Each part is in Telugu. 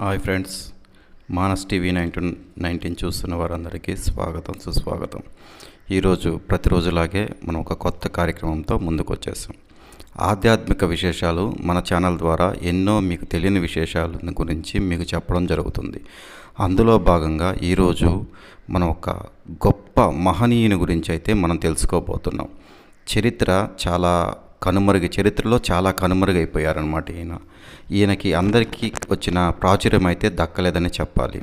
Hi friends Manas TV nineteen nineteen చూస్తున్న వారందరికీ స్వాగతం సుస్వాగతం. ఈరోజు ప్రతిరోజులాగే మనం ఒక కొత్త కార్యక్రమంతో ముందుకు వచ్చేసాం ఆధ్యాత్మిక విశేషాలు మన ఛానల్ ద్వారా ఎన్నో మీకు తెలియని విశేషాల గురించి మీకు చెప్పడం జరుగుతుంది. అందులో భాగంగా ఈరోజు మనం ఒక గొప్ప మహనీయుని గురించి అయితే మనం తెలుసుకోబోతున్నాం. చరిత్ర చాలా కనుమరుగు చరిత్రలో చాలా కనుమరుగైపోయారనమాట ఈయన. ఈయనకి అందరికీ వచ్చిన ప్రాచుర్యం అయితే దక్కలేదని చెప్పాలి.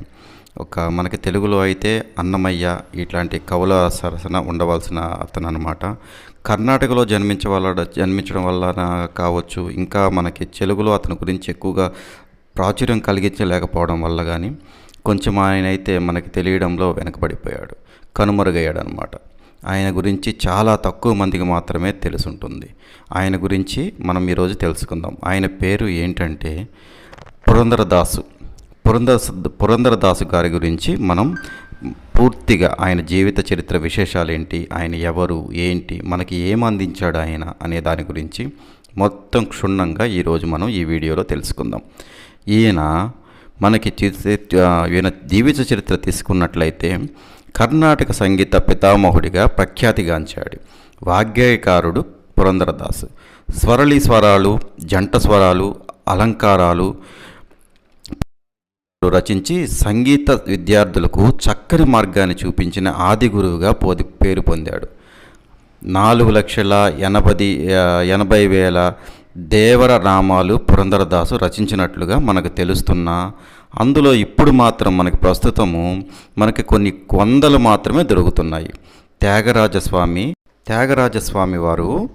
ఒక మనకి తెలుగులో అయితే అన్నమయ్య ఇట్లాంటి కవుల సరసన ఉండవలసిన అతను అనమాట కర్ణాటకలో జన్మించ జన్మించడం వల్ల కావచ్చు ఇంకా మనకి తెలుగులో అతని గురించి ఎక్కువగా ప్రాచుర్యం కలిగించలేకపోవడం వల్ల కానీ కొంచెం ఆయన అయితే మనకి తెలియడంలో వెనకబడిపోయాడు. కనుమరుగయ్యాడు అనమాట ఆయన గురించి చాలా తక్కువ మందికి మాత్రమే తెలుసుంటుంది. ఆయన గురించి మనం ఈరోజు తెలుసుకుందాం. ఆయన పేరు ఏంటంటే పురంధరదాసు. పురంధర పురంధరదాసు గారి గురించి మనం పూర్తిగా ఆయన జీవిత చరిత్ర విశేషాలు ఏంటి ఆయన ఎవరు ఏంటి మనకి ఏం అందించాడు ఆయన అనే దాని గురించి మొత్తం క్షుణ్ణంగా ఈరోజు మనం ఈ వీడియోలో తెలుసుకుందాం. ఈయన మనకి ఈయన జీవిత చరిత్ర తీసుకున్నట్లయితే కర్ణాటక సంగీత పితామహుడిగా ప్రఖ్యాతిగాంచాడు. వాగ్గేయకారుడు పురంధరదాస్. స్వరళి స్వరాలు జంట స్వరాలు అలంకారాలు రచించి సంగీత విద్యార్థులకు చక్కని మార్గాన్ని చూపించిన ఆది గురువుగా పోది పేరు పొందాడు. నాలుగు లక్షల ఎనభై ఎనభై వేల దేవర నామాలు పురంధరదాసు రచించినట్లుగా మనకు తెలుస్తున్న అందులో ఇప్పుడు మాత్రం మనకి ప్రస్తుతము మనకి కొన్ని వందలు మాత్రమే దొరుకుతున్నాయి. త్యాగరాజస్వామి త్యాగరాజస్వామి వారు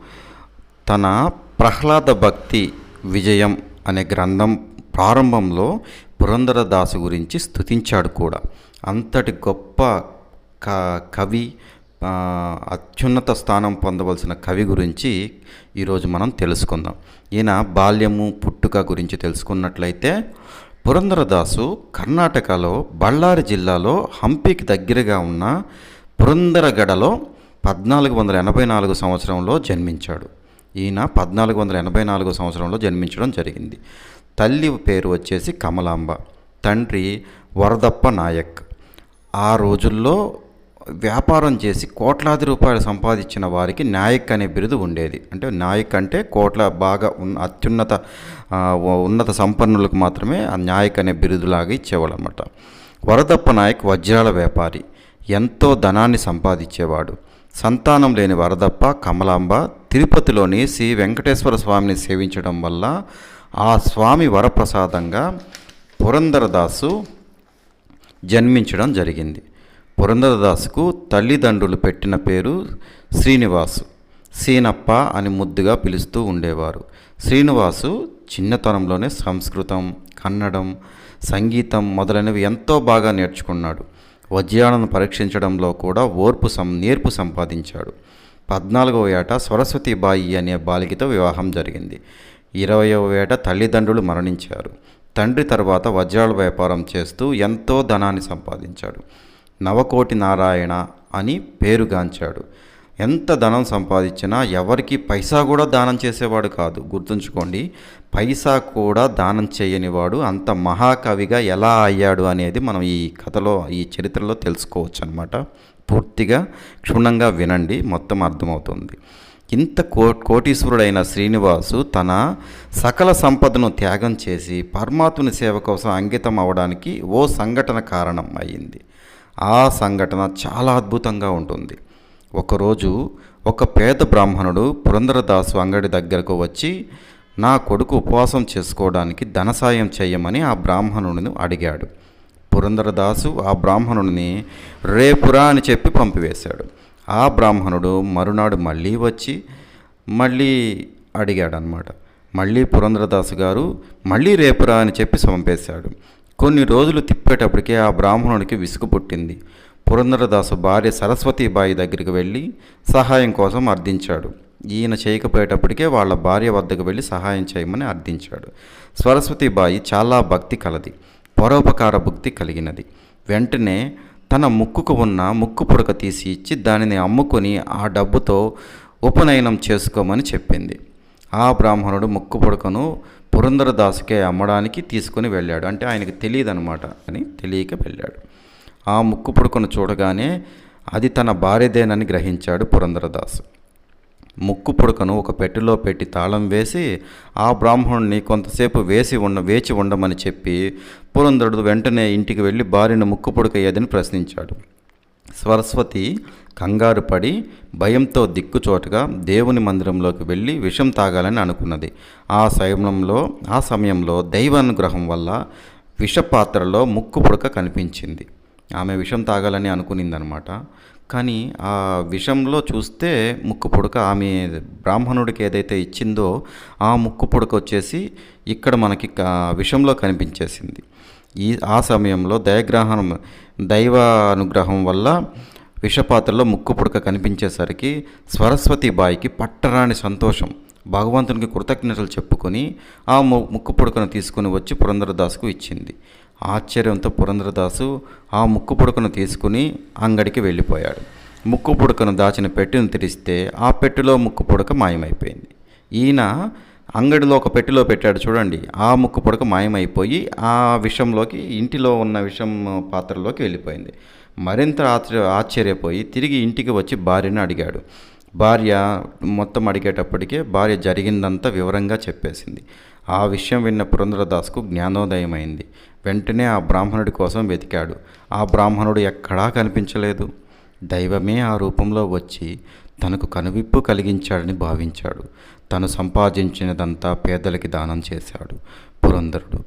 తన ప్రహ్లాద భక్తి విజయం అనే గ్రంథం ప్రారంభంలో పురంధరదాసు గురించి స్థుతించాడు కూడా. అంతటి గొప్ప క కవి అత్యున్నత స్థానం పొందవలసిన కవి గురించి ఈరోజు మనం తెలుసుకుందాం. ఈయన బాల్యము పుట్టుక గురించి తెలుసుకున్నట్లయితే పురంధరదాసు కర్ణాటకలో బళ్ళారి జిల్లాలో హంపీకి దగ్గరగా ఉన్న పురంధరగడలో పద్నాలుగు వందల ఎనభై నాలుగు సంవత్సరంలో జన్మించాడు. ఈయన పద్నాలుగు వందల ఎనభై నాలుగు సంవత్సరంలో జన్మించడం జరిగింది. తల్లి పేరు వచ్చేసి కమలాంబ తండ్రి వరదప్ప నాయక్. ఆ రోజుల్లో వ్యాపారం చేసి కోట్లాది రూపాయలు సంపాదించిన వారికి నాయక్ అనే బిరుదు ఉండేది. అంటే నాయక్ అంటే కోట్ల బాగా ఉన్న అత్యున్నత ఉన్నత సంపన్నులకు మాత్రమే ఆ నాయక్ అనే బిరుదులాగా ఇచ్చేవాళ్ళు అనమాట వరదప్ప నాయక్ వజ్రాల వ్యాపారి. ఎంతో ధనాన్ని సంపాదించేవాడు. సంతానం లేని వరదప్ప కమలాంబ తిరుపతిలోని శ్రీ వెంకటేశ్వర స్వామిని సేవించడం వల్ల ఆ స్వామి వరప్రసాదంగా పురంధరదాసు జన్మించడం జరిగింది. పురంధరదాసుకు తల్లిదండ్రులు పెట్టిన పేరు శ్రీనివాసు. సీనప్ప అని ముద్దుగా పిలుస్తూ ఉండేవారు. శ్రీనివాసు చిన్నతనంలోనే సంస్కృతం కన్నడం సంగీతం మొదలైనవి ఎంతో బాగా నేర్చుకున్నాడు. వజ్రాలను పరీక్షించడంలో కూడా ఓర్పు సం నేర్పు సంపాదించాడు. పద్నాలుగవ ఏట సరస్వతీబాయి అనే బాలికతో వివాహం జరిగింది. ఇరవయవ ఏట తల్లిదండ్రులు మరణించారు. తండ్రి తర్వాత వజ్రాల వ్యాపారం చేస్తూ ఎంతో ధనాన్ని సంపాదించాడు. నవకోటి నారాయణ అని పేరుగాంచాడు. ఎంత ధనం సంపాదించినా ఎవరికి పైసా కూడా దానం చేసేవాడు కాదు. గుర్తుంచుకోండి పైసా కూడా దానం చేయనివాడు అంత మహాకవిగా ఎలా అయ్యాడు అనేది మనం ఈ కథలో ఈ చరిత్రలో తెలుసుకోవచ్చు అనమాట పూర్తిగా క్షుణ్ణంగా వినండి మొత్తం అర్థమవుతుంది. ఇంత కో కోటీశ్వరుడైన శ్రీనివాసు తన సకల సంపదను త్యాగం చేసి పరమాత్ముని సేవ కోసం అంకితం అవడానికి ఓ సంఘటన కారణం అయ్యింది. ఆ సంఘటన చాలా అద్భుతంగా ఉంటుంది. ఒకరోజు ఒక పేద బ్రాహ్మణుడు పురంధరదాసు అంగడి దగ్గరకు వచ్చి నా కొడుకు ఉపవాసం చేసుకోవడానికి ధనసాయం చేయమని ఆ బ్రాహ్మణుడిని అడిగాడు. పురంధరదాసు ఆ బ్రాహ్మణుడిని రేపురా అని చెప్పి పంపివేశాడు. ఆ బ్రాహ్మణుడు మరునాడు మళ్ళీ వచ్చి మళ్ళీ అడిగాడనమాట మళ్ళీ పురంధరదాసు గారు మళ్ళీ రేపురా అని చెప్పి పంపేశాడు కొన్ని రోజులు తిప్పేటప్పటికే ఆ బ్రాహ్మణుడికి విసుగు పుట్టింది. పురంధరదాసు భార్య సరస్వతీబాయి దగ్గరికి వెళ్ళి సహాయం కోసం అర్థించాడు ఈయన చేయకపోయేటప్పటికే వాళ్ళ భార్య వద్దకు వెళ్ళి సహాయం చేయమని అర్థించాడు సరస్వతీబాయి చాలా భక్తి కలది. పరోపకార భక్తి కలిగినది. వెంటనే తన ముక్కుకు ఉన్న ముక్కు పుడక తీసి ఇచ్చి దానిని అమ్ముకొని ఆ డబ్బుతో ఉపనయనం చేసుకోమని చెప్పింది. ఆ బ్రాహ్మణుడు ముక్కు పుడకను పురంధరదాసుకే అమ్మడానికి తీసుకుని వెళ్ళాడు. అంటే ఆయనకి తెలియదు అనమాట అని తెలియక వెళ్ళాడు. ఆ ముక్కు పుడకను చూడగానే అది తన భార్యదేనని గ్రహించాడు పురంధరదాసు. ముక్కు పుడకను ఒక పెట్టెలో పెట్టి తాళం వేసి ఆ బ్రాహ్మణుని కొంతసేపు వేసి ఉండ వేచి ఉండమని చెప్పి పురంధరుడు వెంటనే ఇంటికి వెళ్ళి భార్యను ముక్కు పుడక ఏదని ప్రశ్నించాడు. సరస్వతి కంగారు పడి భయంతో దిక్కుచోటగా దేవుని మందిరంలోకి వెళ్ళి విషం తాగాలని అనుకున్నది. ఆ సమయంలో ఆ సమయంలో దైవానుగ్రహం వల్ల విషపాత్రలో ముక్కు పుడక కనిపించింది. ఆమె విషం తాగాలని అనుకునిందనమాట. కానీ ఆ విషంలో చూస్తే ముక్కు పుడక ఆమె బ్రాహ్మణుడికి ఏదైతే ఇచ్చిందో ఆ ముక్కు పుడక వచ్చేసి ఇక్కడ మనకి విషంలో కనిపించేసింది. ఈ ఆ సమయంలో దయగ్రహణం దైవ అనుగ్రహం వల్ల విషపాత్రలో ముక్కు పుడక కనిపించేసరికి సరస్వతి బాయికి పట్టరాని సంతోషం. భగవంతునికి కృతజ్ఞతలు చెప్పుకొని ఆ ముక్కు పుడకను తీసుకుని వచ్చి పురంధరదాసుకు ఇచ్చింది. ఆశ్చర్యంతో పురంధరదాసు ఆ ముక్కు పుడకను తీసుకుని అంగడికి వెళ్ళిపోయాడు. ముక్కు పుడకను దాచిన పెట్టెను తెరిస్తే ఆ పెట్టెలో ముక్కు పుడక మాయమైపోయింది. ఈయన అంగడిలో ఒక పెట్టెలో పెట్టాడు చూడండి. ఆ ముక్కు పొడక మాయమైపోయి ఆ విషంలోకి ఇంటిలో ఉన్న విషం పాత్రలోకి వెళ్ళిపోయింది. మరింత ఆశ్చర్య ఆశ్చర్యపోయి తిరిగి ఇంటికి వచ్చి భార్యను అడిగాడు. భార్య మొత్తం అడిగేటప్పటికే భార్య జరిగిందంతా వివరంగా చెప్పేసింది. ఆ విషయం విన్న పురంధరదాస్కు జ్ఞానోదయమైంది. వెంటనే ఆ బ్రాహ్మణుడి కోసం వెతికాడు. ఆ బ్రాహ్మణుడు ఎక్కడా కనిపించలేదు. దైవమే ఆ రూపంలో వచ్చి తనకు కనువిప్పు కలిగించాడని భావించాడు. తను సంపాదించినదంతా పేదలకి దానం చేశాడు. పురంధరుడు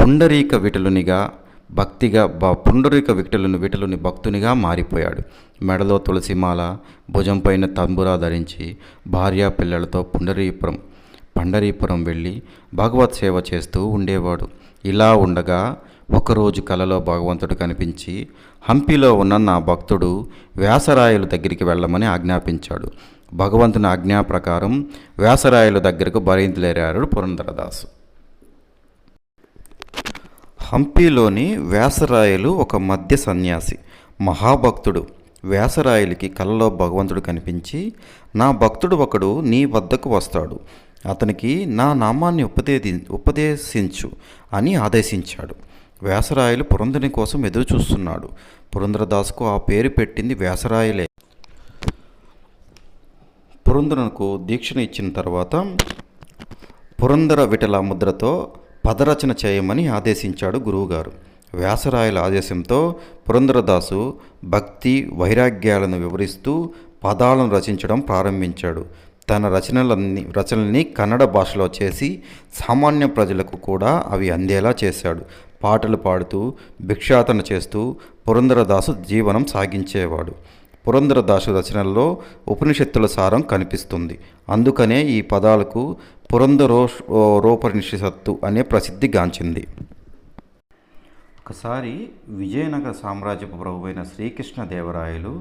పుండరీక విటలునిగా భక్తిగా బ పుండరీక విటలుని విటలుని భక్తునిగా మారిపోయాడు. మెడలో తులసిమాల భుజంపైన తంబురా ధరించి భార్యా పిల్లలతో పుండరీపురం పండరీపురం వెళ్ళి భగవత్ సేవ చేస్తూ ఉండేవాడు. ఇలా ఉండగా ఒకరోజు కలలో భగవంతుడు కనిపించి హంపిలో ఉన్న నా భక్తుడు వ్యాసరాయల దగ్గరికి వెళ్ళమని ఆజ్ఞాపించాడు. భగవంతుని ఆజ్ఞా ప్రకారం వ్యాసరాయల దగ్గరకు బయలుదేరాడు పురంధరదాసు. హంపీలోని వ్యాసరాయలు ఒక మధ్య సన్యాసి మహాభక్తుడు. వ్యాసరాయలకి కలలో భగవంతుడు కనిపించి నా భక్తుడు ఒకడు నీ వద్దకు వస్తాడు. అతనికి నా నామాన్ని ఉపదే ఉపదేశించు అని ఆదేశించాడు. వ్యాసరాయలు పురంధని కోసం ఎదురు చూస్తున్నాడు. పురంధరదాసుకు ఆ పేరు పెట్టింది వ్యాసరాయలే. పురంధరునకు దీక్షను ఇచ్చిన తర్వాత పురంధర విటల ముద్రతో పదరచన చేయమని ఆదేశించాడు గురువుగారు. వ్యాసరాయల ఆదేశంతో పురంధరదాసు భక్తి వైరాగ్యాలను వివరిస్తూ పదాలను రచించడం ప్రారంభించాడు. తన రచనలన్నీ రచనల్ని కన్నడ భాషలో చేసి సామాన్య ప్రజలకు కూడా అవి అందేలా చేశాడు. పాటలు పాడుతూ భిక్షాటన చేస్తూ పురంధరదాసు జీవనం సాగించేవాడు. పురంధరదాసు రచనల్లో ఉపనిషత్తుల సారం కనిపిస్తుంది. అందుకనే ఈ పదాలకు పురంధరో రోపనిషత్తు అనే ప్రసిద్ధి గాంచింది. ఒకసారి విజయనగర సామ్రాజ్యపు ప్రభువైన శ్రీకృష్ణదేవరాయలు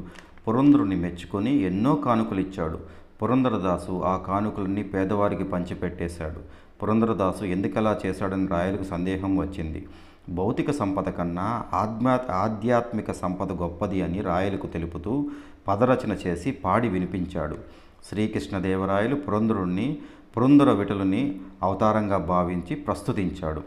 పురంధరుని మెచ్చుకొని ఎన్నో కానుకలు ఇచ్చాడు పురంధరదాసు ఆ కానుకలన్నీ పేదవారికి పంచిపెట్టేశాడు. పురంధరదాసు ఎందుకలా చేశాడని రాయలకు సందేహం వచ్చింది. భౌతిక సంపద కన్నా ఆధ్మా ఆధ్యాత్మిక సంపద గొప్పది అని రాయలకు తెలుపుతూ పదరచన చేసి పాడి వినిపించాడు. శ్రీకృష్ణదేవరాయలు పురంధరుణ్ణి పురంధర విటలుని అవతారంగా భావించి ప్రస్తుతించాడు.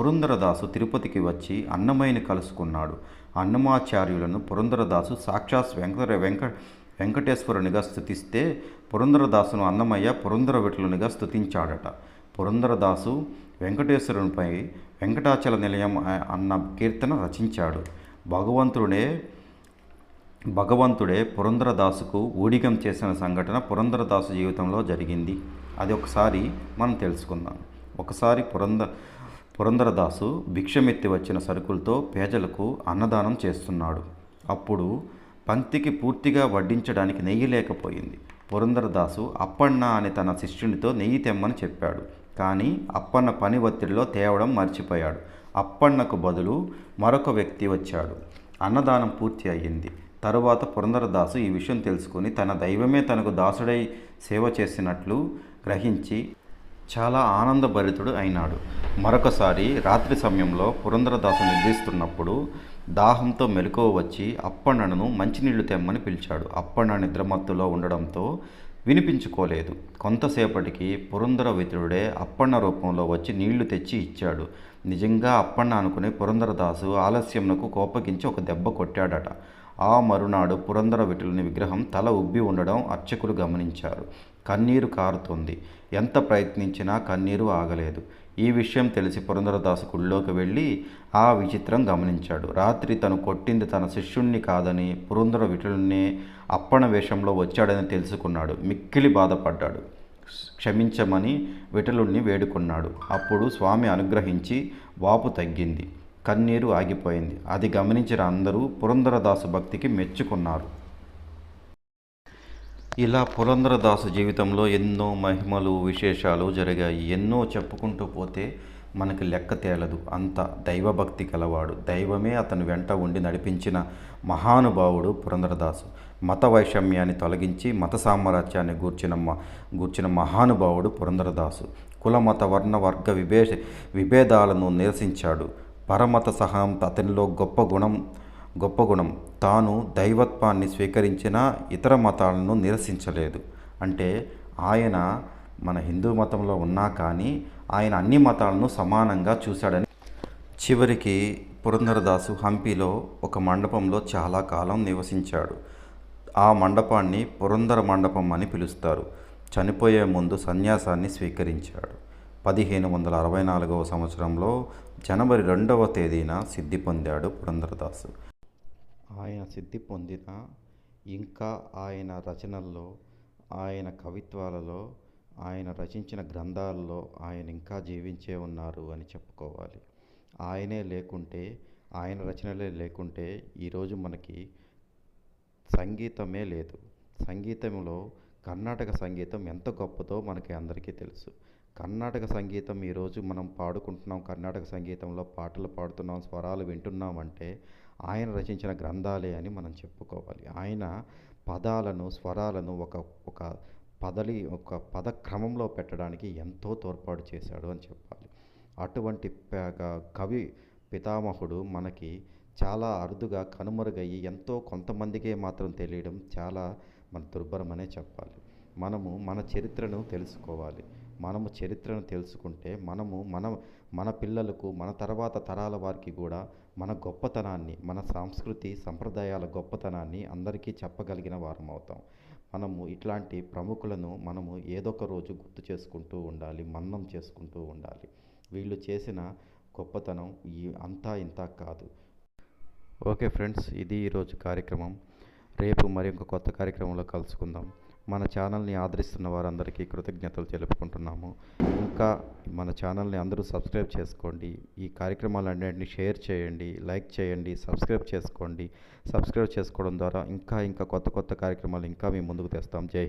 పురంధరదాసు తిరుపతికి వచ్చి అన్నమయ్యని కలుసుకున్నాడు. అన్నమాచార్యులను పురంధరదాసు సాక్షాత్ వెంకట వెంక వెంకటేశ్వరునిగా స్థుతిస్తే పురంధరదాసును అన్నమయ్య పురంధర విటలునిగా స్థుతించాడట పురంధరదాసు వెంకటేశ్వరునిపై వెంకటాచల నిలయం అన్న కీర్తన రచించాడు. భగవంతుడే భగవంతుడే పురంధరదాసుకు ఊడిగం చేసిన సంఘటన పురంధరదాసు జీవితంలో జరిగింది. అది ఒకసారి మనం తెలుసుకుందాం. ఒకసారి పురంద పురంధరదాసు భిక్షమెత్తి వచ్చిన సరుకులతో పేదలకు అన్నదానం చేస్తున్నాడు. అప్పుడు పంక్తికి పూర్తిగా వడ్డించడానికి నెయ్యి లేకపోయింది. పురంధరదాసు అప్పన్న అని తన శిష్యునితో నెయ్యి తెమ్మని చెప్పాడు. కానీ అప్పన్న పని ఒత్తిడిలో తేవడం మర్చిపోయాడు. అప్పన్నకు బదులు మరొక వ్యక్తి వచ్చాడు. అన్నదానం పూర్తి అయ్యింది. తరువాత పురంధరదాసు ఈ విషయం తెలుసుకుని తన దైవమే తనకు దాసుడై సేవ చేసినట్లు గ్రహించి చాలా ఆనందభరితుడు అయినాడు. మరొకసారి రాత్రి సమయంలో పురంధరదాసు నిద్రిస్తున్నప్పుడు దాహంతో మెలకువ వచ్చి అప్పన్నను మంచినీళ్ళు తెమ్మని పిలిచాడు. అప్పన్న నిద్రమత్తులో ఉండడంతో వినిపించుకోలేదు. కొంతసేపటికి పురంధర వితుడే అప్పన్న రూపంలో వచ్చి నీళ్ళు తెచ్చి ఇచ్చాడు. నిజంగా అప్పన్న అనుకుని పురంధరదాసు ఆలస్యంనకు కోపగించి ఒక దెబ్బ కొట్టాడట. ఆ మరునాడు పురంధర విటులని విగ్రహం తల ఉబ్బి ఉండడం అర్చకులు గమనించారు. కన్నీరు కారుతుంది. ఎంత ప్రయత్నించినా కన్నీరు ఆగలేదు. ఈ విషయం తెలిసి పురంధరదాసు గుళ్ళోకి వెళ్ళి ఆ విచిత్రం గమనించాడు. రాత్రి తను కొట్టింది తన శిష్యుణ్ణి కాదని పురంధర విటులనే అప్పణ వేషంలో వచ్చాడని తెలుసుకున్నాడు. మిక్కిలి బాధపడ్డాడు. క్షమించమని విఠలుణ్ణి వేడుకున్నాడు. అప్పుడు స్వామి అనుగ్రహించి వాపు తగ్గింది. కన్నీరు ఆగిపోయింది. అది గమనించిన అందరూ పురంధరదాసు భక్తికి మెచ్చుకున్నారు. ఇలా పురంధరదాసు జీవితంలో ఎన్నో మహిమలు విశేషాలు జరిగాయి. ఎన్నో చెప్పుకుంటూ పోతే మనకు లెక్క తేలదు. అంత దైవభక్తి కలవాడు. దైవమే అతను వెంట ఉండి నడిపించిన మహానుభావుడు పురంధరదాసు. మత వైషమ్యాన్ని తొలగించి మత సామ్రాజ్యాన్ని గూర్చిన మ గూర్చిన మహానుభావుడు పురంధరదాసు. కుల మత వర్ణ వర్గ విభే విభేదాలను నిరసించాడు. పరమత సహాంత అతనిలో గొప్ప గుణం గొప్ప గుణం. తాను దైవత్వాన్ని స్వీకరించిన ఇతర మతాలను నిరసించలేదు. అంటే ఆయన మన హిందూ మతంలో ఉన్నా కానీ ఆయన అన్ని మతాలను సమానంగా చూశాడని. చివరికి పురంధరదాసు హంపీలో ఒక మండపంలో చాలా కాలం నివసించాడు. ఆ మండపాన్ని పురంధర మండపం అని పిలుస్తారు. చనిపోయే ముందు సన్యాసాన్ని స్వీకరించాడు. పదిహేను వందల అరవై నాలుగవ సంవత్సరంలో జనవరి రెండవ తేదీన సిద్ధి పొందాడు పురంధరదాసు. ఆయన సిద్ధి పొందిన ఇంకా ఆయన రచనల్లో ఆయన కవిత్వాలలో ఆయన రచించిన గ్రంథాల్లో ఆయన ఇంకా జీవించే ఉన్నారు అని చెప్పుకోవాలి. ఆయనే లేకుంటే ఆయన రచనలే లేకుంటే ఈరోజు మనకి సంగీతమే లేదు. సంగీతంలో కర్ణాటక సంగీతం ఎంత గొప్పదో మనకి అందరికీ తెలుసు. కర్ణాటక సంగీతం ఈరోజు మనం పాడుకుంటున్నాం కర్ణాటక సంగీతంలో పాటలు పాడుతున్నాం స్వరాలు వింటున్నాం అంటే ఆయన రచించిన గ్రంథాలే అని మనం చెప్పుకోవాలి. ఆయన పదాలను స్వరాలను ఒక ఒక పదలి ఒక పద క్రమంలో పెట్టడానికి ఎంతో తోడ్పాటు చేశాడు అని చెప్పాలి. అటువంటి కవి పితామహుడు మనకి చాలా అరుదుగా కనుమరుగయ్యి ఎంతో కొంతమందికే మాత్రం తెలియడం చాలా మన దుర్భరమనే చెప్పాలి. మనము మన చరిత్రను తెలుసుకోవాలి. మనము చరిత్రను తెలుసుకుంటే మనము మన మన పిల్లలకు మన తర్వాత తరాల వారికి కూడా మన గొప్పతనాన్ని మన సంస్కృతి సంప్రదాయాల గొప్పతనాన్ని అందరికీ చెప్పగలిగిన వారం అవుతాం. మనము ఇట్లాంటి ప్రముఖులను మనము ఏదో ఒక రోజు గుర్తు చేసుకుంటూ ఉండాలి మన్నం చేసుకుంటూ ఉండాలి. వీళ్ళు చేసిన గొప్పతనం ఈ అంతా ఇంత కాదు. ఓకే ఫ్రెండ్స్ ఇది ఈరోజు కార్యక్రమం. రేపు మరి ఇంకో కొత్త కార్యక్రమంలో కలుసుకుందాం. మన ఛానల్ని ఆదరిస్తున్న వారందరికీ కృతజ్ఞతలు తెలుపుకుంటున్నాము. ఇంకా మన ఛానల్ని అందరూ సబ్స్క్రైబ్ చేసుకోండి. ఈ కార్యక్రమాలన్నింటినీ షేర్ చేయండి లైక్ చేయండి సబ్స్క్రైబ్ చేసుకోండి. సబ్స్క్రైబ్ చేసుకోవడం ద్వారా ఇంకా ఇంకా కొత్త కొత్త కార్యక్రమాలు ఇంకా మీ ముందుకు తెస్తాం. జై